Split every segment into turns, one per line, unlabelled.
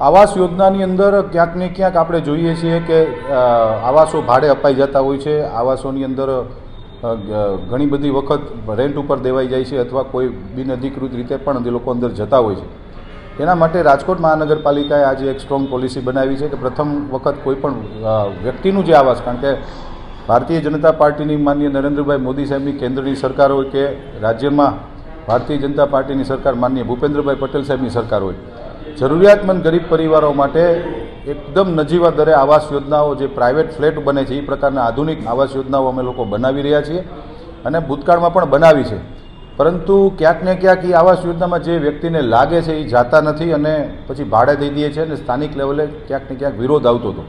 આવાસ યોજનાની અંદર ક્યાંક ને ક્યાંક આપણે જોઈએ છીએ કે આવાસો ભાડે અપાઈ જતા હોય છે. આવાસોની અંદર ઘણી બધી વખત રેન્ટ ઉપર દેવાઈ જાય છે અથવા કોઈ બિનઅધિકૃત રીતે પણ એ લોકો અંદર જતા હોય છે. એના માટે રાજકોટ મહાનગરપાલિકાએ આજે એક સ્ટ્રોંગ પોલિસી બનાવી છે કે પ્રથમ વખત કોઈ પણ વ્યક્તિનું જે આવાસ, કારણ કે ભારતીય જનતા પાર્ટીની માન્ય નરેન્દ્રભાઈ મોદી સાહેબની કેન્દ્રની સરકાર હોય કે રાજ્યમાં ભારતીય જનતા પાર્ટીની સરકાર માન્ય ભૂપેન્દ્રભાઈ પટેલ સાહેબની સરકાર હોય જરૂરિયાતમંદ ગરીબ પરિવારો માટે એકદમ નજીવા દરે આવાસ યોજનાઓ જે પ્રાઇવેટ ફ્લેટ બને છે, એ પ્રકારના આધુનિક આવાસ યોજનાઓ અમે લોકો બનાવી રહ્યા છીએ અને ભૂતકાળમાં પણ બનાવી છે. પરંતુ ક્યાંક ને ક્યાંક એ આવાસ યોજનામાં જે વ્યક્તિને લાગે છે એ જાતા નથી અને પછી ભાડે દઈ દઈએ છે અને સ્થાનિક લેવલે ક્યાંક ને ક્યાંક વિરોધ આવતો હતો.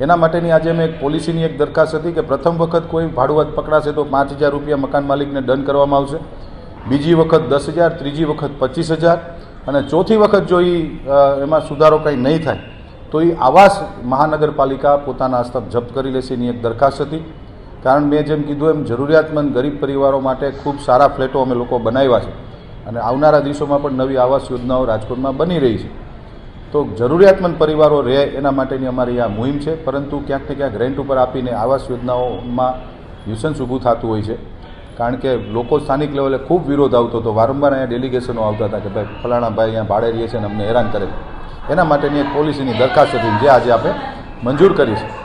એના માટેની આજે મેં એક પોલિસીની એક દરખાસ્ત હતી કે પ્રથમ વખત કોઈ ભાડુઆત પકડાશે તો પાંચ હજાર રૂપિયા મકાન માલિકને દંડ કરવામાં આવશે. બીજી વખત દસ હજાર, ત્રીજી વખત પચીસ હજાર. અને ચોથી વખત જો એ એમાં સુધારો કંઈ નહીં થાય, તો એ આવાસ મહાનગરપાલિકા પોતાના હસ્તક જપ્ત કરી લેશે એની એક દરખાસ્ત હતી. કારણ મેં જેમ કીધું એમ જરૂરિયાતમંદ ગરીબ પરિવારો માટે ખૂબ સારા ફ્લેટો અમે લોકો બનાવ્યા છે. અને આવનારા દિવસોમાં પણ નવી આવાસ યોજનાઓ રાજકોટમાં બની રહી છે. તો જરૂરિયાતમંદ પરિવારો રહે એના માટેની અમારી આ મુહિમ છે. પરંતુ ક્યાંક ને ક્યાંક રેન્ટ ઉપર આપીને આવાસ યોજનાઓમાં ન્યુસન્સ ઊભું થતું હોય છે. કારણ કે લોકો સ્થાનિક લેવલે ખૂબ વિરોધ આવતો હતો. વારંવાર અહીંયા ડેલિગેશનો આવતા હતા કે ભાઈ ફલાણા ભાઈ અહીંયા ભાડે રહીએ છે અને અમને હેરાન કરે એના માટેની એક પોલિસીની દરખાસ્ત હતી જે આજે આપણે મંજૂર કરી છે.